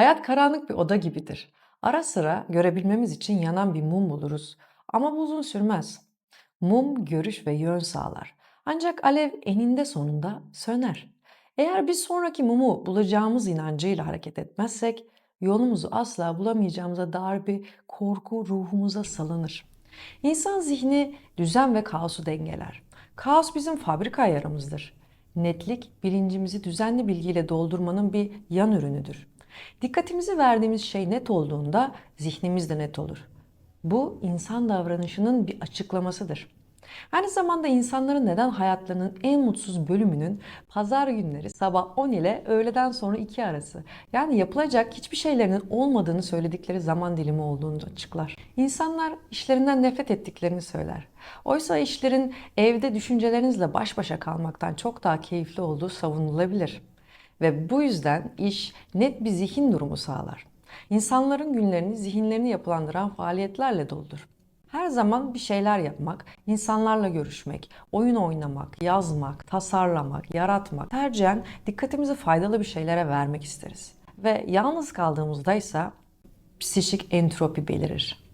Hayat karanlık bir oda gibidir. Ara sıra görebilmemiz için yanan bir mum buluruz. Ama bu uzun sürmez. Mum görüş ve yön sağlar. Ancak alev eninde sonunda söner. Eğer biz sonraki mumu bulacağımız inancıyla hareket etmezsek, yolumuzu asla bulamayacağımıza dair bir korku ruhumuza salınır. İnsan zihni düzen ve kaosu dengeler. Kaos bizim fabrika ayarımızdır. Netlik, bilincimizi düzenli bilgiyle doldurmanın bir yan ürünüdür. Dikkatimizi verdiğimiz şey net olduğunda zihnimiz de net olur. Bu insan davranışının bir açıklamasıdır. Aynı zamanda insanların neden hayatlarının en mutsuz bölümünün pazar günleri sabah 10 ile öğleden sonra 2 arası yani yapılacak hiçbir şeylerinin olmadığını söyledikleri zaman dilimi olduğunu açıklar. İnsanlar işlerinden nefret ettiklerini söyler. Oysa işlerin evde düşüncelerinizle baş başa kalmaktan çok daha keyifli olduğu savunulabilir. Ve bu yüzden iş net bir zihin durumu sağlar. İnsanların günlerini zihinlerini yapılandıran faaliyetlerle doldur. Her zaman bir şeyler yapmak, insanlarla görüşmek, oyun oynamak, yazmak, tasarlamak, yaratmak, tercihen dikkatimizi faydalı bir şeylere vermek isteriz. Ve yalnız kaldığımızda ise psikik entropi belirir.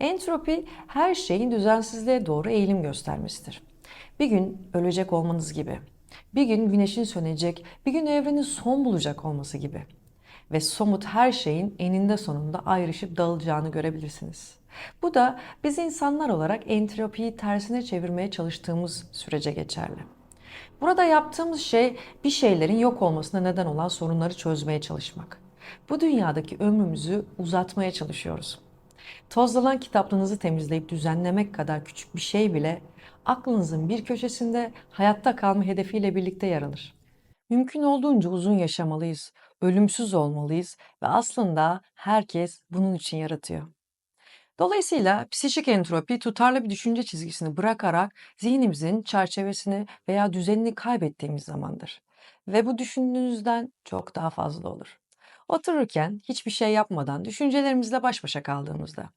Entropi her şeyin düzensizliğe doğru eğilim göstermesidir. Bir gün ölecek olmanız gibi, bir gün güneşin sönecek, bir gün evrenin son bulacak olması gibi ve somut her şeyin eninde sonunda ayrışıp dağılacağını görebilirsiniz. Bu da biz insanlar olarak entropiyi tersine çevirmeye çalıştığımız sürece geçerli. Burada yaptığımız şey bir şeylerin yok olmasına neden olan sorunları çözmeye çalışmak. Bu dünyadaki ömrümüzü uzatmaya çalışıyoruz. Tozlanan kitaplığınızı temizleyip düzenlemek kadar küçük bir şey bile aklınızın bir köşesinde hayatta kalma hedefiyle birlikte yer alır. Mümkün olduğunca uzun yaşamalıyız, ölümsüz olmalıyız ve aslında herkes bunun için yaratıyor. Dolayısıyla psikik entropi tutarlı bir düşünce çizgisini bırakarak zihnimizin çerçevesini veya düzenini kaybettiğimiz zamandır. Ve bu düşündüğünüzden çok daha fazla olur. Otururken hiçbir şey yapmadan düşüncelerimizle baş başa kaldığımızda.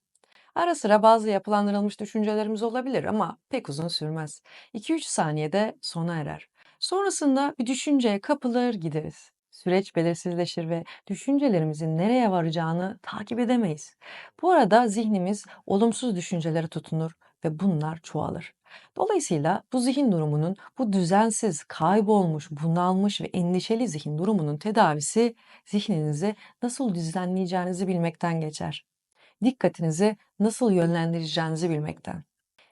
Ara sıra bazı yapılandırılmış düşüncelerimiz olabilir ama pek uzun sürmez. 2-3 saniyede sona erer. Sonrasında bir düşünceye kapılır gideriz. Süreç belirsizleşir ve düşüncelerimizin nereye varacağını takip edemeyiz. Bu arada zihnimiz olumsuz düşüncelere tutunur ve bunlar çoğalır. Dolayısıyla bu zihin durumunun, bu düzensiz, kaybolmuş, bunalmış ve endişeli zihin durumunun tedavisi zihninizi nasıl düzenleyeceğinizi bilmekten geçer. Dikkatinizi nasıl yönlendireceğinizi bilmekten.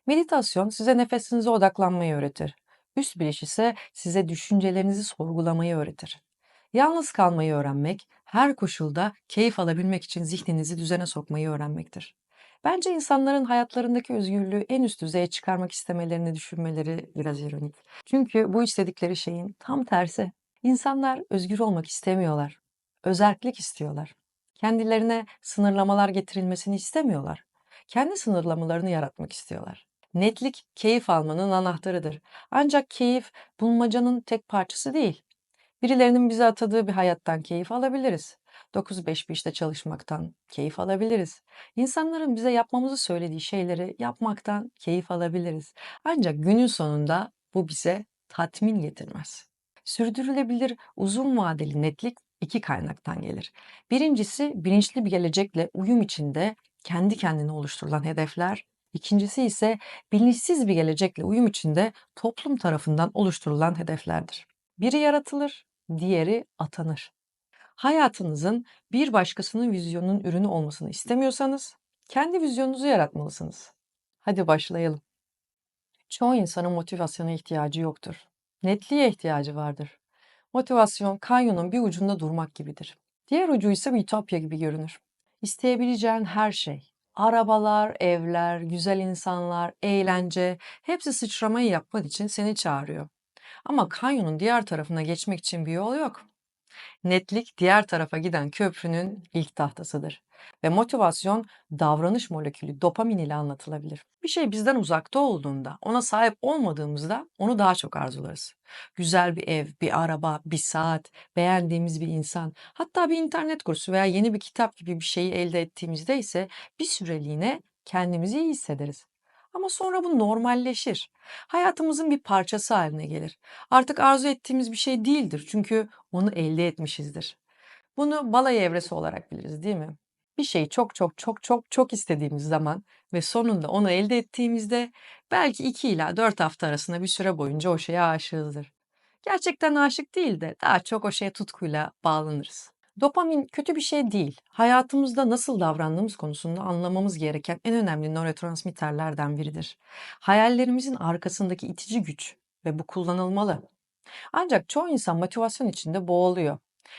Meditasyon size nefesinize odaklanmayı öğretir. Üst biliş ise size düşüncelerinizi sorgulamayı öğretir. Yalnız kalmayı öğrenmek, her koşulda keyif alabilmek için zihninizi düzene sokmayı öğrenmektir. Bence insanların hayatlarındaki özgürlüğü en üst düzeye çıkarmak istemelerini düşünmeleri biraz ironik. Çünkü bu istedikleri şeyin tam tersi. İnsanlar özgür olmak istemiyorlar. Özerklik istiyorlar. Kendilerine sınırlamalar getirilmesini istemiyorlar. Kendi sınırlamalarını yaratmak istiyorlar. Netlik keyif almanın anahtarıdır. Ancak keyif bulmacanın tek parçası değil. Birilerinin bize atadığı bir hayattan keyif alabiliriz. 9-5 bir işte çalışmaktan keyif alabiliriz. İnsanların bize yapmamızı söylediği şeyleri yapmaktan keyif alabiliriz. Ancak günün sonunda bu bize tatmin getirmez. Sürdürülebilir uzun vadeli netlik iki kaynaktan gelir. Birincisi bilinçli bir gelecekle uyum içinde kendi kendine oluşturulan hedefler. İkincisi ise bilinçsiz bir gelecekle uyum içinde toplum tarafından oluşturulan hedeflerdir. Biri yaratılır, diğeri atanır. Hayatınızın bir başkasının vizyonunun ürünü olmasını istemiyorsanız kendi vizyonunuzu yaratmalısınız. Hadi başlayalım. Çoğu insanın motivasyona ihtiyacı yoktur. Netliğe ihtiyacı vardır. Motivasyon kanyonun bir ucunda durmak gibidir. Diğer ucu ise bir ütopya gibi görünür. İsteyebileceğin her şey, arabalar, evler, güzel insanlar, eğlence hepsi sıçramayı yapman için seni çağırıyor. Ama kanyonun diğer tarafına geçmek için bir yol yok. Netlik diğer tarafa giden köprünün ilk tahtasıdır. Ve motivasyon davranış molekülü dopamin ile anlatılabilir. Bir şey bizden uzakta olduğunda, ona sahip olmadığımızda onu daha çok arzularız. Güzel bir ev, bir araba, bir saat, beğendiğimiz bir insan, hatta bir internet kursu veya yeni bir kitap gibi bir şeyi elde ettiğimizde ise bir süreliğine kendimizi iyi hissederiz. Ama sonra bu normalleşir. Hayatımızın bir parçası haline gelir. Artık arzu ettiğimiz bir şey değildir çünkü onu elde etmişizdir. Bunu balayı evresi olarak biliriz, değil mi? Bir şeyi çok çok çok çok çok istediğimiz zaman ve sonunda onu elde ettiğimizde belki 2 ila 4 hafta arasında bir süre boyunca o şeye aşığızdır. Gerçekten aşık değil de daha çok o şeye tutkuyla bağlanırız. Dopamin kötü bir şey değil. Hayatımızda nasıl davrandığımız konusunda anlamamız gereken en önemli nörotransmitterlerden biridir. Hayallerimizin arkasındaki itici güç ve bu kullanılmalı. Ancak çoğu insan motivasyon içinde boğuluyor.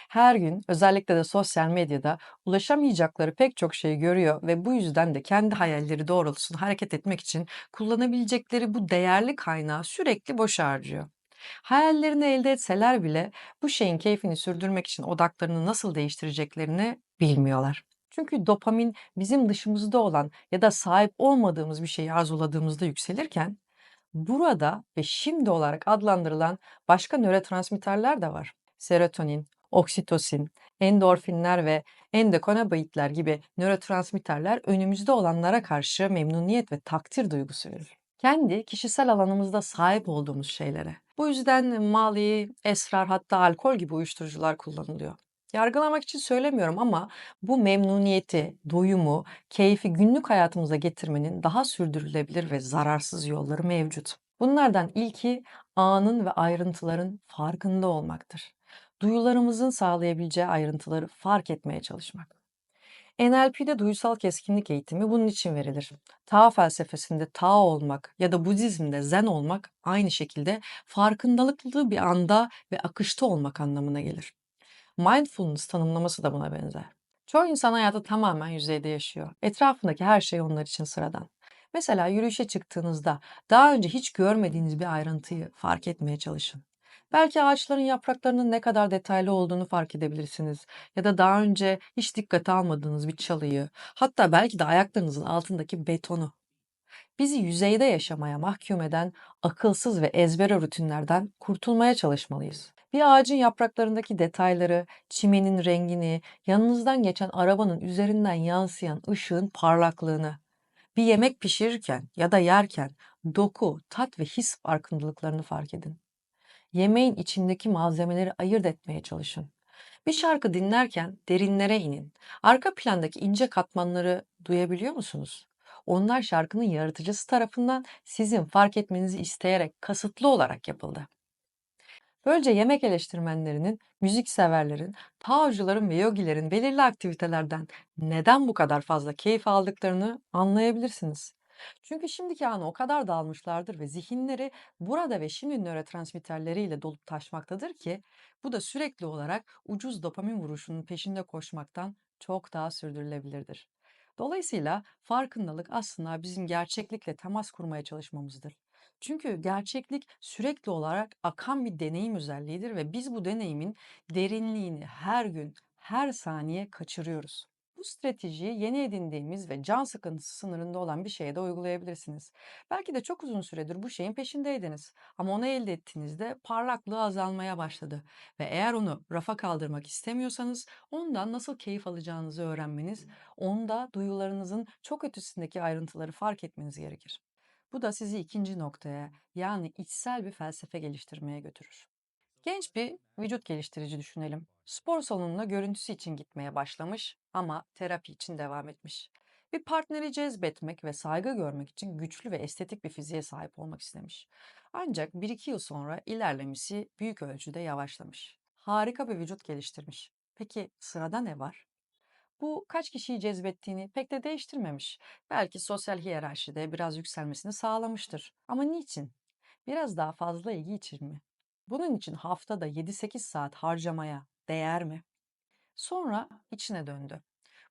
Her gün özellikle de sosyal medyada ulaşamayacakları pek çok şeyi görüyor ve bu yüzden de kendi hayalleri doğrultusunda hareket etmek için kullanabilecekleri bu değerli kaynağı sürekli boş harcıyor. Hayallerini elde etseler bile bu şeyin keyfini sürdürmek için odaklarını nasıl değiştireceklerini bilmiyorlar. Çünkü dopamin bizim dışımızda olan ya da sahip olmadığımız bir şeyi arzuladığımızda yükselirken Burada ve şimdi olarak adlandırılan başka nörotransmitterler de var. Serotonin, oksitosin, endorfinler ve endokannabinoidler gibi nörotransmitterler önümüzde olanlara karşı memnuniyet ve takdir duygusu verir. Kendi kişisel alanımızda sahip olduğumuz şeylere. Bu yüzden mali, esrar hatta alkol gibi uyuşturucular kullanılıyor. Yargılamak için söylemiyorum ama bu memnuniyeti, doyumu, keyfi günlük hayatımıza getirmenin daha sürdürülebilir ve zararsız yolları mevcut. Bunlardan ilki anın ve ayrıntıların farkında olmaktır. Duyularımızın sağlayabileceği ayrıntıları fark etmeye çalışmak. NLP'de duysal keskinlik eğitimi bunun için verilir. Tao felsefesinde Tao olmak ya da Budizm'de Zen olmak aynı şekilde farkındalıklı bir anda ve akışta olmak anlamına gelir. Mindfulness tanımlaması da buna benzer. Çoğu insan hayatı tamamen yüzeyde yaşıyor. Etrafındaki her şey onlar için sıradan. Mesela yürüyüşe çıktığınızda daha önce hiç görmediğiniz bir ayrıntıyı fark etmeye çalışın. Belki ağaçların yapraklarının ne kadar detaylı olduğunu fark edebilirsiniz. Ya da daha önce hiç dikkate almadığınız bir çalıyı, hatta belki de ayaklarınızın altındaki betonu. Bizi yüzeyde yaşamaya mahkum eden akılsız ve ezbere rutinlerden kurtulmaya çalışmalıyız. Bir ağacın yapraklarındaki detayları, çimenin rengini, yanınızdan geçen arabanın üzerinden yansıyan ışığın parlaklığını, bir yemek pişirirken ya da yerken doku, tat ve his farkındalıklarını fark edin. Yemeğin içindeki malzemeleri ayırt etmeye çalışın. Bir şarkı dinlerken derinlere inin. Arka plandaki ince katmanları duyabiliyor musunuz? Onlar şarkının yaratıcısı tarafından sizin fark etmenizi isteyerek kasıtlı olarak yapıldı. Böylece yemek eleştirmenlerinin, müzik severlerin, taocuların ve yogilerin belirli aktivitelerden neden bu kadar fazla keyif aldıklarını anlayabilirsiniz. Çünkü şimdiki ana o kadar dalmışlardır ve zihinleri burada ve şimdi nörotransmitterleriyle dolup taşmaktadır ki bu da sürekli olarak ucuz dopamin vuruşunun peşinde koşmaktan çok daha sürdürülebilirdir. Dolayısıyla farkındalık aslında bizim gerçeklikle temas kurmaya çalışmamızdır. Çünkü gerçeklik sürekli olarak akan bir deneyim özelliğidir ve biz bu deneyimin derinliğini her gün, her saniye kaçırıyoruz. Bu stratejiyi yeni edindiğimiz ve can sıkıntısı sınırında olan bir şeye de uygulayabilirsiniz. Belki de çok uzun süredir bu şeyin peşindeydiniz ama onu elde ettiğinizde parlaklığı azalmaya başladı ve eğer onu rafa kaldırmak istemiyorsanız ondan nasıl keyif alacağınızı öğrenmeniz, onda duyularınızın çok ötesindeki ayrıntıları fark etmeniz gerekir. Bu da sizi ikinci noktaya yani içsel bir felsefe geliştirmeye götürür. Genç bir vücut geliştirici düşünelim. Spor salonuna görüntüsü için gitmeye başlamış ama terapi için devam etmiş. Bir partneri cezbetmek ve saygı görmek için güçlü ve estetik bir fiziğe sahip olmak istemiş. Ancak bir iki yıl sonra ilerlemesi büyük ölçüde yavaşlamış. Harika bir vücut geliştirmiş. Peki sırada ne var? Bu kaç kişiyi cezbettiğini pek de değiştirmemiş. Belki sosyal hiyerarşide biraz yükselmesini sağlamıştır. Ama niçin? Biraz daha fazla ilgi için mi? Bunun için haftada 7-8 saat harcamaya değer mi? Sonra içine döndü.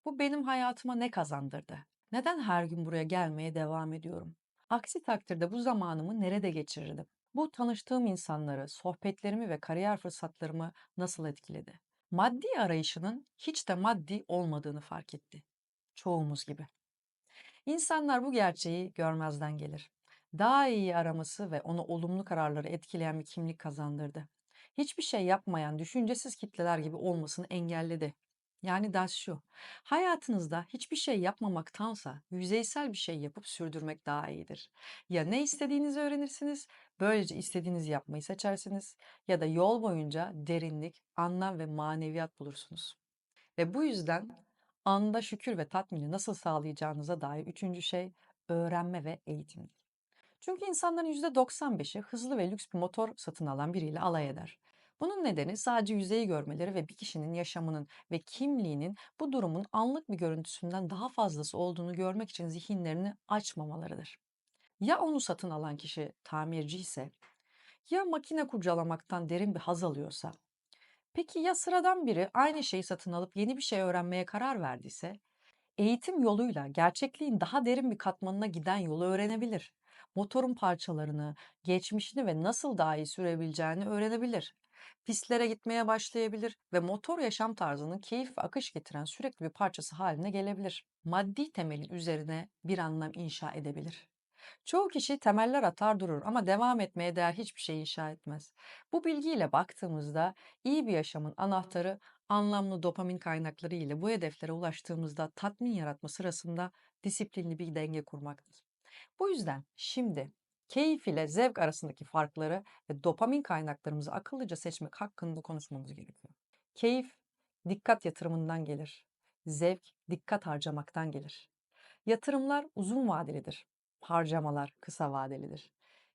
Bu benim hayatıma ne kazandırdı? Neden her gün buraya gelmeye devam ediyorum? Aksi takdirde bu zamanımı nerede geçirirdim? Bu tanıştığım insanları, sohbetlerimi ve kariyer fırsatlarımı nasıl etkiledi? Maddi arayışının hiç de maddi olmadığını fark etti. Çoğumuz gibi. İnsanlar bu gerçeği görmezden gelir. Daha iyi araması ve onu olumlu kararları etkileyen bir kimlik kazandırdı. Hiçbir şey yapmayan düşüncesiz kitleler gibi olmasını engelledi. Yani ders şu, hayatınızda hiçbir şey yapmamaktansa yüzeysel bir şey yapıp sürdürmek daha iyidir. Ya ne istediğinizi öğrenirsiniz, böylece istediğinizi yapmayı seçersiniz ya da yol boyunca derinlik, anlam ve maneviyat bulursunuz. Ve bu yüzden anda şükür ve tatmini nasıl sağlayacağınıza dair üçüncü şey öğrenme ve eğitimdir. Çünkü insanların %95'i hızlı ve lüks bir motor satın alan biriyle alay eder. Bunun nedeni sadece yüzeyi görmeleri ve bir kişinin yaşamının ve kimliğinin bu durumun anlık bir görüntüsünden daha fazlası olduğunu görmek için zihinlerini açmamalarıdır. Ya onu satın alan kişi tamirci ise, ya makine kurcalamaktan derin bir haz alıyorsa, peki ya sıradan biri aynı şeyi satın alıp yeni bir şey öğrenmeye karar verdiyse, Eğitim yoluyla gerçekliğin daha derin bir katmanına giden yolu öğrenebilir. Motorun parçalarını, geçmişini ve nasıl daha iyi sürebileceğini öğrenebilir. Pistlere gitmeye başlayabilir ve motor yaşam tarzının keyif ve akış getiren sürekli bir parçası haline gelebilir. Maddi temelin üzerine bir anlam inşa edebilir. Çoğu kişi temeller atar durur ama devam etmeye değer hiçbir şey inşa etmez. Bu bilgiyle baktığımızda iyi bir yaşamın anahtarı anlamlı dopamin kaynakları ile bu hedeflere ulaştığımızda tatmin yaratma sırasında disiplinli bir denge kurmaktır. Bu yüzden şimdi keyif ile zevk arasındaki farkları ve dopamin kaynaklarımızı akıllıca seçmek hakkında konuşmamız gerekiyor. Keyif dikkat yatırımından gelir. Zevk dikkat harcamaktan gelir. Yatırımlar uzun vadelidir. Harcamalar kısa vadelidir.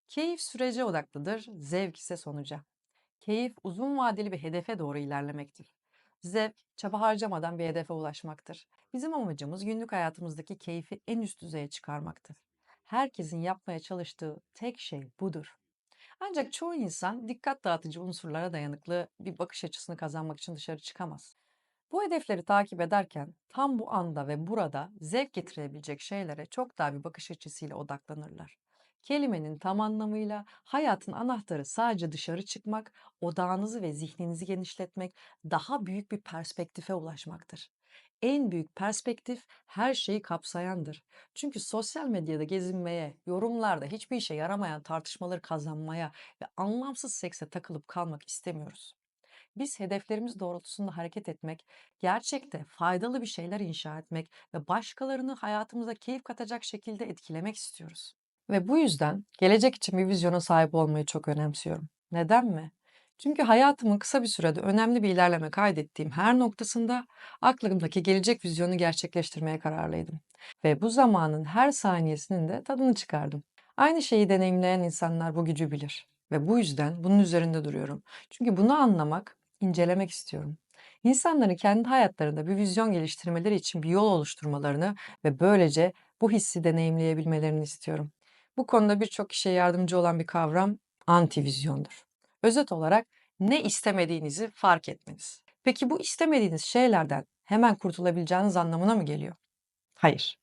Keyif sürece odaklıdır, zevk ise sonuca. Keyif uzun vadeli bir hedefe doğru ilerlemektir. Zevk, çaba harcamadan bir hedefe ulaşmaktır. Bizim amacımız günlük hayatımızdaki keyfi en üst düzeye çıkarmaktır. Herkesin yapmaya çalıştığı tek şey budur. Ancak çoğu insan dikkat dağıtıcı unsurlara dayanıklı bir bakış açısını kazanmak için dışarı çıkamaz. Bu hedefleri takip ederken tam bu anda ve burada zevk getirebilecek şeylere çok daha bir bakış açısıyla odaklanırlar. Kelimenin tam anlamıyla hayatın anahtarı sadece dışarı çıkmak, odağınızı ve zihninizi genişletmek, daha büyük bir perspektife ulaşmaktır. En büyük perspektif her şeyi kapsayandır. Çünkü sosyal medyada gezinmeye, yorumlarda hiçbir işe yaramayan tartışmaları kazanmaya ve anlamsız sekse takılıp kalmak istemiyoruz. Biz hedeflerimiz doğrultusunda hareket etmek, gerçekte faydalı bir şeyler inşa etmek ve başkalarını hayatımıza keyif katacak şekilde etkilemek istiyoruz. Ve bu yüzden gelecek için bir vizyona sahip olmayı çok önemsiyorum. Neden mi? Çünkü hayatımın kısa bir sürede önemli bir ilerleme kaydettiğim her noktasında aklımdaki gelecek vizyonu gerçekleştirmeye kararlıydım. Ve bu zamanın her saniyesinin de tadını çıkardım. Aynı şeyi deneyimleyen insanlar bu gücü bilir. Ve bu yüzden bunun üzerinde duruyorum. Çünkü bunu anlamak, incelemek istiyorum. İnsanların kendi hayatlarında bir vizyon geliştirmeleri için bir yol oluşturmalarını ve böylece bu hissi deneyimleyebilmelerini istiyorum. Bu konuda birçok kişiye yardımcı olan bir kavram antivizyondur. Özet olarak ne istemediğinizi fark etmeniz. Peki bu istemediğiniz şeylerden hemen kurtulabileceğiniz anlamına mı geliyor? Hayır.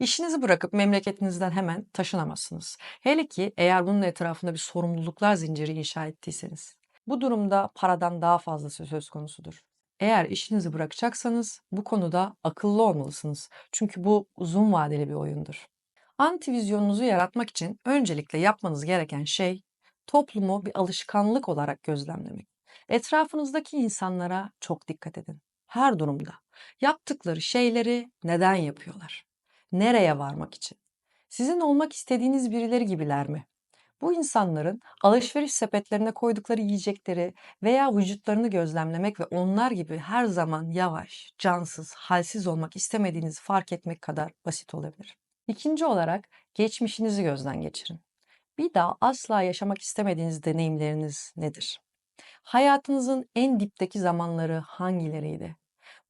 İşinizi bırakıp memleketinizden hemen taşınamazsınız. Hele ki eğer bunun etrafında bir sorumluluklar zinciri inşa ettiyseniz. Bu durumda paradan daha fazlası söz konusudur. Eğer işinizi bırakacaksanız bu konuda akıllı olmalısınız. Çünkü bu uzun vadeli bir oyundur. Antivizyonunuzu yaratmak için öncelikle yapmanız gereken şey toplumu bir alışkanlık olarak gözlemlemek. Etrafınızdaki insanlara çok dikkat edin. Her durumda. Yaptıkları şeyleri neden yapıyorlar? Nereye varmak için? Sizin olmak istediğiniz birileri gibiler mi? Bu insanların alışveriş sepetlerine koydukları yiyecekleri veya vücutlarını gözlemlemek ve onlar gibi her zaman yavaş, cansız, halsiz olmak istemediğinizi fark etmek kadar basit olabilir. İkinci olarak geçmişinizi gözden geçirin. Bir daha asla yaşamak istemediğiniz deneyimleriniz nedir? Hayatınızın en dipteki zamanları hangileriydi?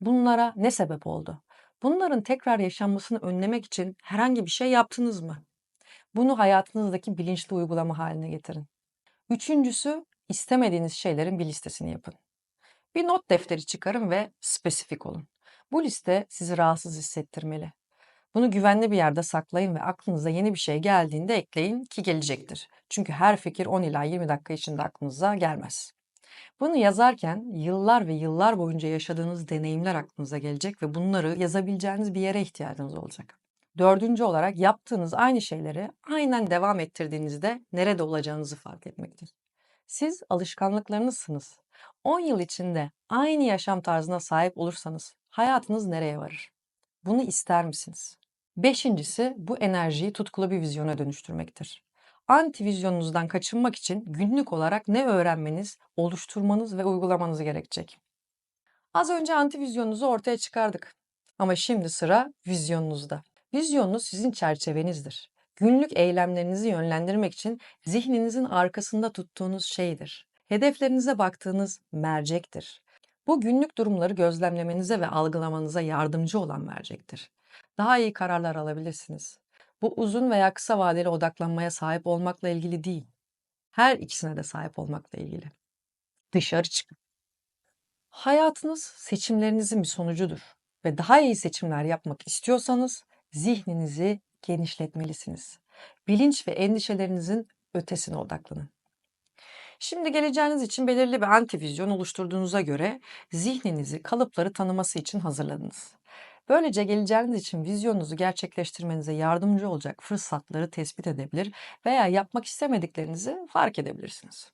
Bunlara ne sebep oldu? Bunların tekrar yaşanmasını önlemek için herhangi bir şey yaptınız mı? Bunu hayatınızdaki bilinçli uygulama haline getirin. Üçüncüsü, istemediğiniz şeylerin bir listesini yapın. Bir not defteri çıkarın ve spesifik olun. Bu liste sizi rahatsız hissettirmeli. Bunu güvenli bir yerde saklayın ve aklınıza yeni bir şey geldiğinde ekleyin ki gelecektir. Çünkü her fikir 10 ila 20 dakika içinde aklınıza gelmez. Bunu yazarken yıllar ve yıllar boyunca yaşadığınız deneyimler aklınıza gelecek ve bunları yazabileceğiniz bir yere ihtiyacınız olacak. Dördüncü olarak yaptığınız aynı şeyleri aynen devam ettirdiğinizde nerede olacağınızı fark etmektir. Siz alışkanlıklarınızsınız. 10 yıl içinde aynı yaşam tarzına sahip olursanız hayatınız nereye varır? Bunu ister misiniz? Beşincisi bu enerjiyi tutkulu bir vizyona dönüştürmektir. Anti vizyonunuzdan kaçınmak için günlük olarak ne öğrenmeniz, oluşturmanız ve uygulamanız gerekecek. Az önce antivizyonunuzu ortaya çıkardık. Ama şimdi sıra vizyonunuzda. Vizyonunuz sizin çerçevenizdir. Günlük eylemlerinizi yönlendirmek için zihninizin arkasında tuttuğunuz şeydir. Hedeflerinize baktığınız mercektir. Bu günlük durumları gözlemlemenize ve algılamanıza yardımcı olan mercektir. Daha iyi kararlar alabilirsiniz. Bu uzun veya kısa vadeli odaklanmaya sahip olmakla ilgili değil. Her ikisine de sahip olmakla ilgili. Dışarı çıkın. Hayatınız seçimlerinizin bir sonucudur ve daha iyi seçimler yapmak istiyorsanız zihninizi genişletmelisiniz. Bilinç ve endişelerinizin ötesine odaklanın. Şimdi geleceğiniz için belirli bir antivizyon oluşturduğunuza göre zihninizi kalıpları tanıması için hazırladınız. Böylece geleceğiniz için vizyonunuzu gerçekleştirmenize yardımcı olacak fırsatları tespit edebilir veya yapmak istemediklerinizi fark edebilirsiniz.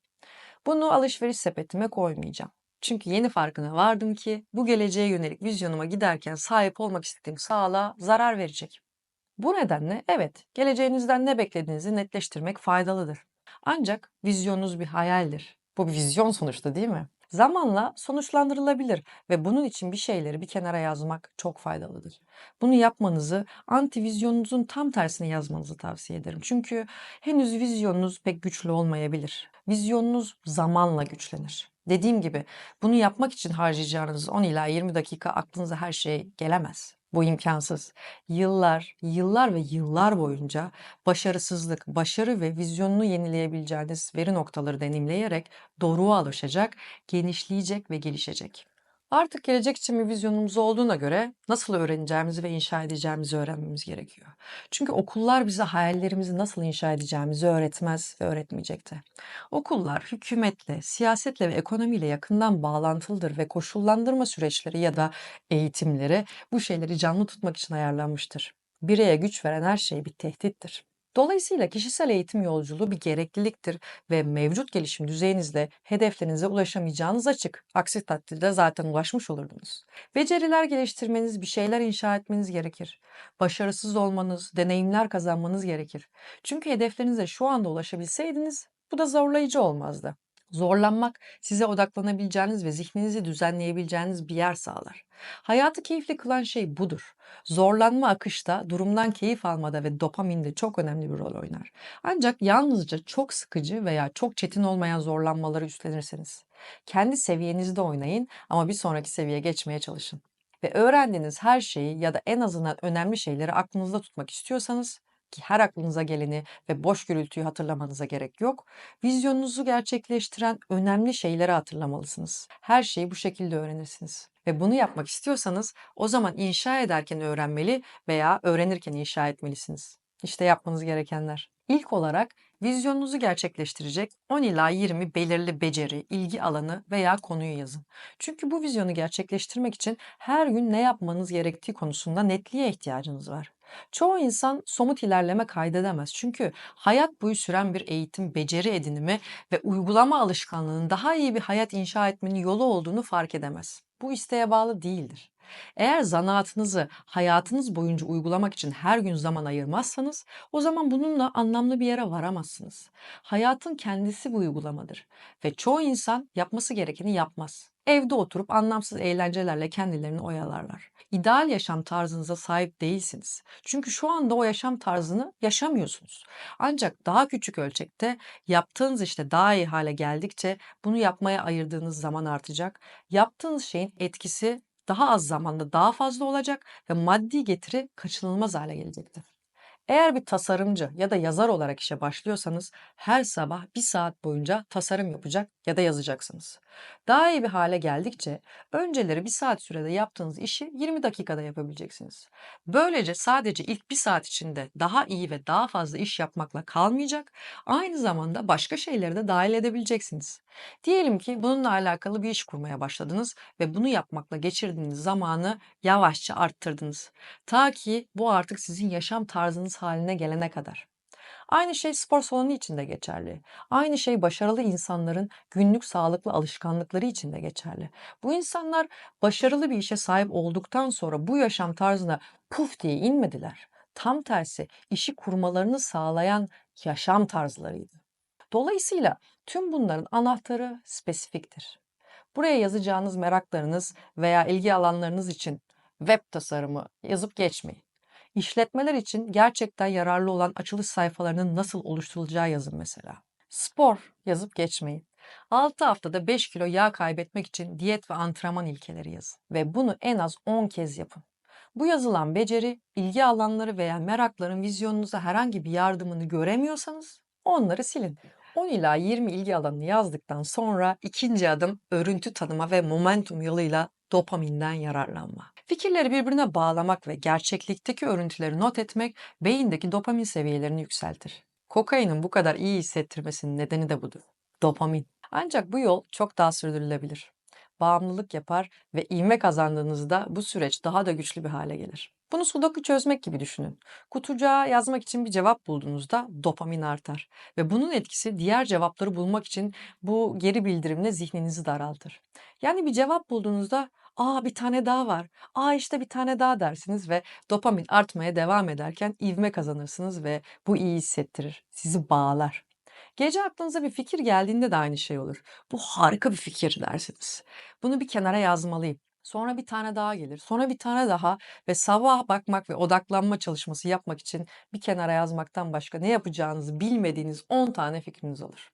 Bunu alışveriş sepetime koymayacağım. Çünkü yeni farkına vardım ki bu geleceğe yönelik vizyonuma giderken sahip olmak istediğim sağlığa zarar verecek. Bu nedenle evet, geleceğinizden ne beklediğinizi netleştirmek faydalıdır. Ancak vizyonunuz bir hayaldir. Bu bir vizyon sonuçta değil mi? Zamanla sonuçlandırılabilir ve bunun için bir şeyleri bir kenara yazmak çok faydalıdır. Bunu yapmanızı antivizyonunuzun tam tersine yazmanızı tavsiye ederim. Çünkü henüz vizyonunuz pek güçlü olmayabilir. Vizyonunuz zamanla güçlenir. Dediğim gibi bunu yapmak için harcayacağınız 10 ila 20 dakika aklınıza her şey gelemez. Bu imkansız. Yıllar, yıllar ve yıllar boyunca başarısızlık, başarı ve vizyonunu yenileyebileceğiniz veri noktaları deneyimleyerek doruğa alışacak, genişleyecek ve gelişecek. Artık gelecek için bir vizyonumuz olduğuna göre nasıl öğreneceğimizi ve inşa edeceğimizi öğrenmemiz gerekiyor. Çünkü okullar bize hayallerimizi nasıl inşa edeceğimizi öğretmez ve öğretmeyecekti. Okullar hükümetle, siyasetle ve ekonomiyle yakından bağlantılıdır ve koşullandırma süreçleri ya da eğitimleri bu şeyleri canlı tutmak için ayarlanmıştır. Bireye güç veren her şey bir tehdittir. Dolayısıyla kişisel eğitim yolculuğu bir gerekliliktir ve mevcut gelişim düzeyinizle hedeflerinize ulaşamayacağınız açık. Aksi takdirde zaten ulaşmış olurdunuz. Beceriler geliştirmeniz, bir şeyler inşa etmeniz gerekir. Başarısız olmanız, deneyimler kazanmanız gerekir. Çünkü hedeflerinize şu anda ulaşabilseydiniz bu da zorlayıcı olmazdı. Zorlanmak size odaklanabileceğiniz ve zihninizi düzenleyebileceğiniz bir yer sağlar. Hayatı keyifli kılan şey budur. Zorlanma akışta, durumdan keyif almada ve dopaminde çok önemli bir rol oynar. Ancak yalnızca çok sıkıcı veya çok çetin olmayan zorlanmaları üstlenirseniz. Kendi seviyenizde oynayın ama bir sonraki seviyeye geçmeye çalışın. Ve öğrendiğiniz her şeyi ya da en azından önemli şeyleri aklınızda tutmak istiyorsanız her aklınıza geleni ve boş gürültüyü hatırlamanıza gerek yok. Vizyonunuzu gerçekleştiren önemli şeyleri hatırlamalısınız. Her şeyi bu şekilde öğrenirsiniz. Ve bunu yapmak istiyorsanız o zaman inşa ederken öğrenmeli veya öğrenirken inşa etmelisiniz. İşte yapmanız gerekenler. İlk olarak vizyonunuzu gerçekleştirecek 10 ila 20 belirli beceri, ilgi alanı veya konuyu yazın. Çünkü bu vizyonu gerçekleştirmek için her gün ne yapmanız gerektiği konusunda netliğe ihtiyacınız var. Çoğu insan somut ilerleme kaydedemez. Çünkü hayat boyu süren bir eğitim, beceri edinimi ve uygulama alışkanlığının daha iyi bir hayat inşa etmenin yolu olduğunu fark edemez. Bu isteğe bağlı değildir. Eğer zanaatınızı hayatınız boyunca uygulamak için her gün zaman ayırmazsanız o zaman bununla anlamlı bir yere varamazsınız. Hayatın kendisi bu uygulamadır ve çoğu insan yapması gerekeni yapmaz. Evde oturup anlamsız eğlencelerle kendilerini oyalarlar. İdeal yaşam tarzınıza sahip değilsiniz. Çünkü şu anda o yaşam tarzını yaşamıyorsunuz. Ancak daha küçük ölçekte yaptığınız işte daha iyi hale geldikçe bunu yapmaya ayırdığınız zaman artacak. Yaptığınız şeyin etkisi daha az zamanda daha fazla olacak ve maddi getiri kaçınılmaz hale gelecektir. Eğer bir tasarımcı ya da yazar olarak işe başlıyorsanız her sabah bir saat boyunca tasarım yapacak ya da yazacaksınız. Daha iyi bir hale geldikçe önceleri bir saat sürede yaptığınız işi 20 dakikada yapabileceksiniz. Böylece sadece ilk bir saat içinde daha iyi ve daha fazla iş yapmakla kalmayacak, aynı zamanda başka şeyleri de dahil edebileceksiniz. Diyelim ki bununla alakalı bir iş kurmaya başladınız ve bunu yapmakla geçirdiğiniz zamanı yavaşça arttırdınız. Ta ki bu artık sizin yaşam tarzınız haline gelene kadar. Aynı şey spor salonu için de geçerli. Aynı şey başarılı insanların günlük sağlıklı alışkanlıkları için de geçerli. Bu insanlar başarılı bir işe sahip olduktan sonra bu yaşam tarzına puf diye inmediler. Tam tersi işi kurmalarını sağlayan yaşam tarzlarıydı. Dolayısıyla tüm bunların anahtarı spesifiktir. Buraya yazacağınız meraklarınız veya ilgi alanlarınız için web tasarımı yazıp geçmeyin. İşletmeler için gerçekten yararlı olan açılış sayfalarının nasıl oluşturulacağı yazın mesela. Spor yazıp geçmeyin. 6 haftada 5 kilo yağ kaybetmek için diyet ve antrenman ilkeleri yazın ve bunu en az 10 kez yapın. Bu yazılan beceri, ilgi alanları veya merakların vizyonunuza herhangi bir yardımını göremiyorsanız onları silin. 10 ila 20 ilgi alanını yazdıktan sonra ikinci adım örüntü tanıma ve momentum yoluyla dopaminden yararlanma. Fikirleri birbirine bağlamak ve gerçeklikteki örüntüleri not etmek beyindeki dopamin seviyelerini yükseltir. Kokainin bu kadar iyi hissettirmesinin nedeni de budur. Dopamin. Ancak bu yol çok daha sürdürülebilir. Bağımlılık yapar ve ivme kazandığınızda bu süreç daha da güçlü bir hale gelir. Bunu sudoku çözmek gibi düşünün. Kutucuğa yazmak için bir cevap bulduğunuzda dopamin artar ve bunun etkisi diğer cevapları bulmak için bu geri bildirimle zihninizi daraltır. Yani bir cevap bulduğunuzda aa bir tane daha var, aa işte bir tane daha dersiniz ve dopamin artmaya devam ederken ivme kazanırsınız ve bu iyi hissettirir, sizi bağlar. Gece aklınıza bir fikir geldiğinde de aynı şey olur. Bu harika bir fikir dersiniz. Bunu bir kenara yazmalıyım. Sonra bir tane daha gelir. Sonra bir tane daha ve sabah bakmak ve odaklanma çalışması yapmak için bir kenara yazmaktan başka ne yapacağınızı bilmediğiniz 10 tane fikriniz olur.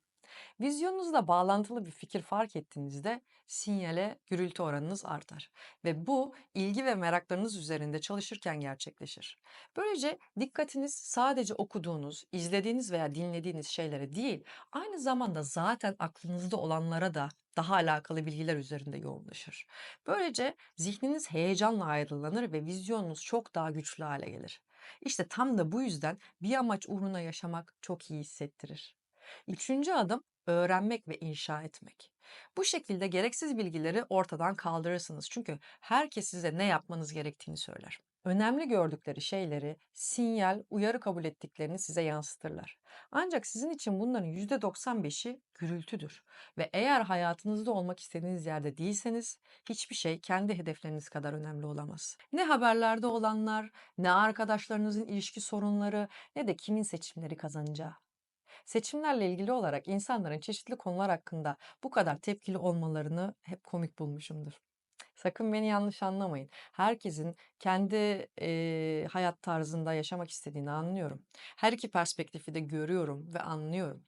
Vizyonunuzla bağlantılı bir fikir fark ettiğinizde sinyale gürültü oranınız artar ve bu ilgi ve meraklarınız üzerinde çalışırken gerçekleşir. Böylece dikkatiniz sadece okuduğunuz, izlediğiniz veya dinlediğiniz şeylere değil, aynı zamanda zaten aklınızda olanlara da daha alakalı bilgiler üzerinde yoğunlaşır. Böylece zihniniz heyecanla ayrılanır ve vizyonunuz çok daha güçlü hale gelir. İşte tam da bu yüzden bir amaç uğruna yaşamak çok iyi hissettirir. Üçüncü adım öğrenmek ve inşa etmek. Bu şekilde gereksiz bilgileri ortadan kaldırırsınız. Çünkü herkes size ne yapmanız gerektiğini söyler. Önemli gördükleri şeyleri, sinyal, uyarı kabul ettiklerini size yansıtırlar. Ancak sizin için bunların %95'i gürültüdür. Ve eğer hayatınızda olmak istediğiniz yerde değilseniz hiçbir şey kendi hedefleriniz kadar önemli olamaz. Ne haberlerde olanlar, ne arkadaşlarınızın ilişki sorunları, ne de kimin seçimleri kazanacağı. Seçimlerle ilgili olarak insanların çeşitli konular hakkında bu kadar tepkili olmalarını hep komik bulmuşumdur. Sakın beni yanlış anlamayın. Herkesin kendi eee, hayat tarzında yaşamak istediğini anlıyorum. Her iki perspektifi de görüyorum ve anlıyorum.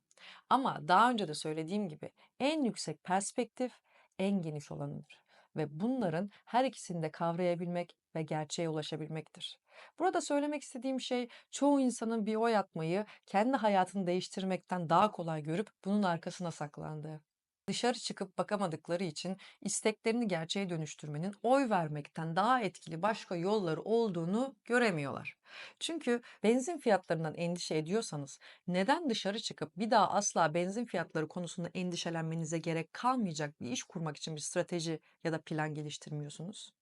Ama daha önce de söylediğim gibi en yüksek perspektif en geniş olanıdır. Ve bunların her ikisini de kavrayabilmek ve gerçeğe ulaşabilmektir. Burada söylemek istediğim şey çoğu insanın bir oy atmayı kendi hayatını değiştirmekten daha kolay görüp bunun arkasına saklandığı. Dışarı çıkıp bakamadıkları için isteklerini gerçeğe dönüştürmenin oy vermekten daha etkili başka yolları olduğunu göremiyorlar. Çünkü benzin fiyatlarından endişe ediyorsanız neden dışarı çıkıp bir daha asla benzin fiyatları konusunda endişelenmenize gerek kalmayacak bir iş kurmak için bir strateji ya da plan geliştirmiyorsunuz?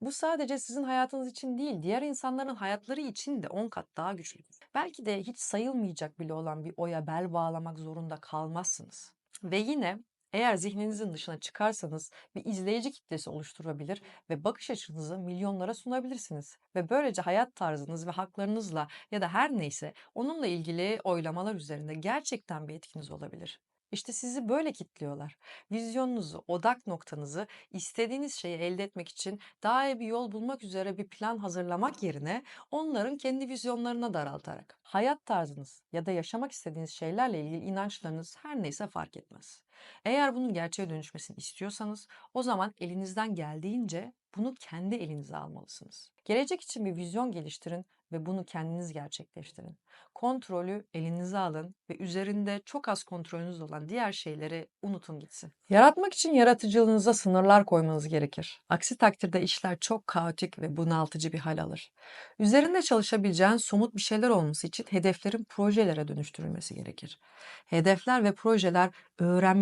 Bu sadece sizin hayatınız için değil, diğer insanların hayatları için de 10 kat daha güçlüdür. Belki de hiç sayılmayacak bile olan bir oya bel bağlamak zorunda kalmazsınız. Ve yine eğer zihninizin dışına çıkarsanız bir izleyici kitlesi oluşturabilir ve bakış açınızı milyonlara sunabilirsiniz. Ve böylece hayat tarzınız ve haklarınızla ya da her neyse onunla ilgili oylamalar üzerinde gerçekten bir etkiniz olabilir. İşte sizi böyle kitliyorlar. Vizyonunuzu, odak noktanızı istediğiniz şeyi elde etmek için daha iyi bir yol bulmak üzere bir plan hazırlamak yerine onların kendi vizyonlarına daraltarak. Hayat tarzınız ya da yaşamak istediğiniz şeylerle ilgili inançlarınız her neyse fark etmez. Eğer bunun gerçeğe dönüşmesini istiyorsanız o zaman elinizden geldiğince bunu kendi elinize almalısınız. Gelecek için bir vizyon geliştirin ve bunu kendiniz gerçekleştirin. Kontrolü elinize alın ve üzerinde çok az kontrolünüz olan diğer şeyleri unutun gitsin. Yaratmak için yaratıcılığınıza sınırlar koymanız gerekir. Aksi takdirde işler çok kaotik ve bunaltıcı bir hal alır. Üzerinde çalışabileceğin somut bir şeyler olması için hedeflerin projelere dönüştürülmesi gerekir. Hedefler ve projeler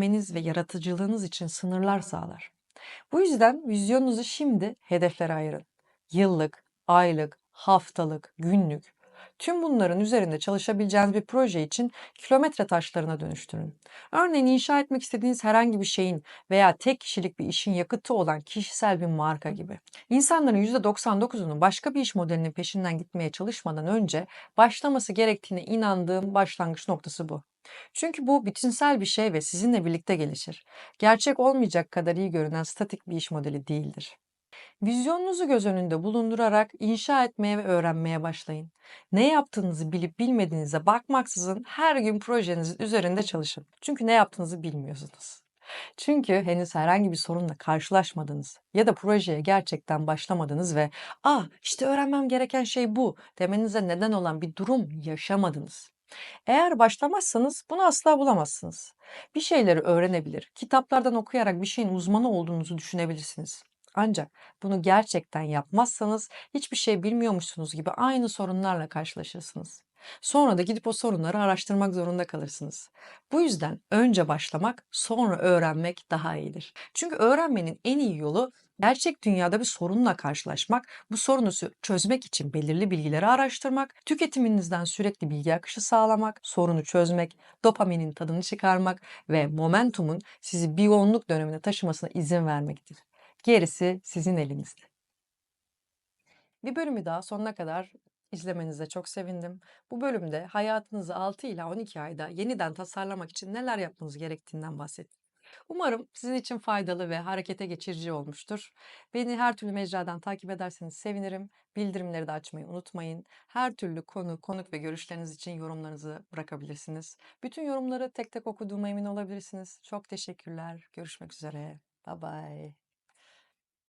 öğrenmeniz ve yaratıcılığınız için sınırlar sağlar. Bu yüzden vizyonunuzu şimdi hedeflere ayırın. Yıllık, aylık, haftalık, günlük. Tüm bunların üzerinde çalışabileceğiniz bir proje için kilometre taşlarına dönüştürün. Örneğin inşa etmek istediğiniz herhangi bir şeyin veya tek kişilik bir işin yakıtı olan kişisel bir marka gibi. İnsanların %99'unun başka bir iş modelinin peşinden gitmeye çalışmadan önce başlaması gerektiğine inandığım başlangıç noktası bu. Çünkü bu bütünsel bir şey ve sizinle birlikte gelişir. Gerçek olmayacak kadar iyi görünen statik bir iş modeli değildir. Vizyonunuzu göz önünde bulundurarak inşa etmeye ve öğrenmeye başlayın. Ne yaptığınızı bilip bilmediğinize bakmaksızın her gün projenizin üzerinde çalışın. Çünkü ne yaptığınızı bilmiyorsunuz. Çünkü henüz herhangi bir sorunla karşılaşmadınız ya da projeye gerçekten başlamadınız ve "Ah, işte öğrenmem gereken şey bu." demenize neden olan bir durum yaşamadınız. Eğer başlamazsanız bunu asla bulamazsınız. Bir şeyleri öğrenebilir, kitaplardan okuyarak bir şeyin uzmanı olduğunuzu düşünebilirsiniz. Ancak bunu gerçekten yapmazsanız hiçbir şey bilmiyormuşsunuz gibi aynı sorunlarla karşılaşırsınız. Sonra da gidip o sorunları araştırmak zorunda kalırsınız. Bu yüzden önce başlamak, sonra öğrenmek daha iyidir. Çünkü öğrenmenin en iyi yolu gerçek dünyada bir sorunla karşılaşmak, bu sorunu çözmek için belirli bilgileri araştırmak, tüketiminizden sürekli bilgi akışı sağlamak, sorunu çözmek, dopaminin tadını çıkarmak ve momentumun sizi bir yoğunluk dönemine taşımasına izin vermektir. Gerisi sizin elinizde. Bir bölümü daha sonuna kadar izlemenize çok sevindim. Bu bölümde hayatınızı 6 ila 12 ayda yeniden tasarlamak için neler yapmanız gerektiğinden bahsettim. Umarım sizin için faydalı ve harekete geçirici olmuştur. Beni her türlü mecradan takip ederseniz sevinirim. Bildirimleri de açmayı unutmayın. Her türlü konu, konuk ve görüşleriniz için yorumlarınızı bırakabilirsiniz. Bütün yorumları tek tek okuduğuma emin olabilirsiniz. Çok teşekkürler. Görüşmek üzere. Bye bye.